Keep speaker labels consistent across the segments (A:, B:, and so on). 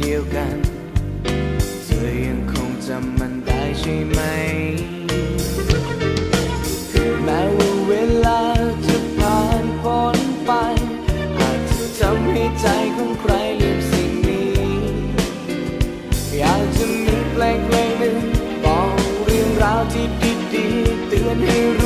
A: เดียวกัน เธอยังคงจำมันได้ใช่ไหม แม้ว่าเวลาจะผ่านพ้นไปอาจเธทำให้ใจของใครลืมสิ่งนี้ อยากจะมีเพลงเพลงหนึ่งบอกเรื่องราวที่ดีๆเตือนให้รู้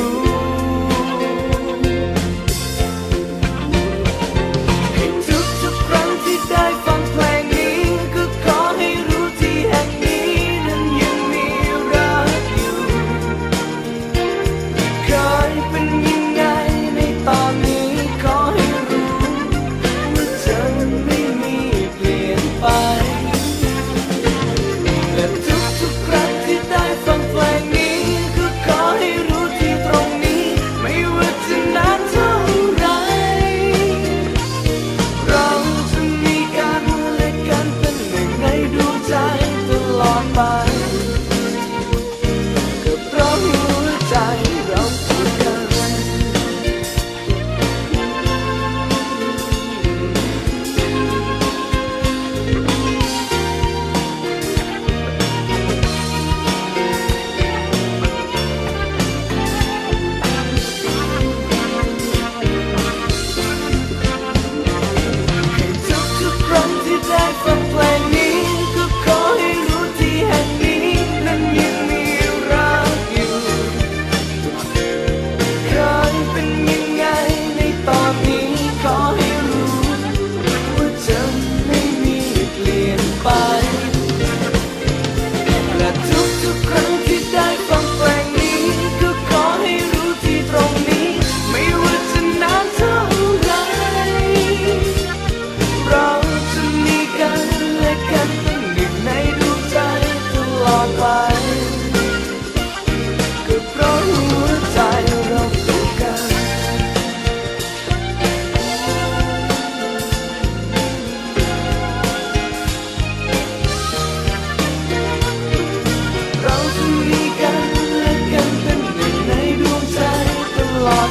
A: by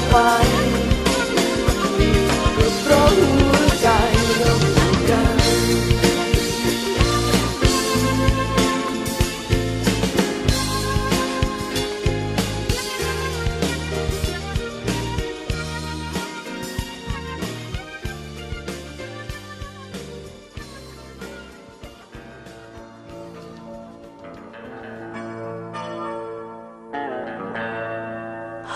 B: find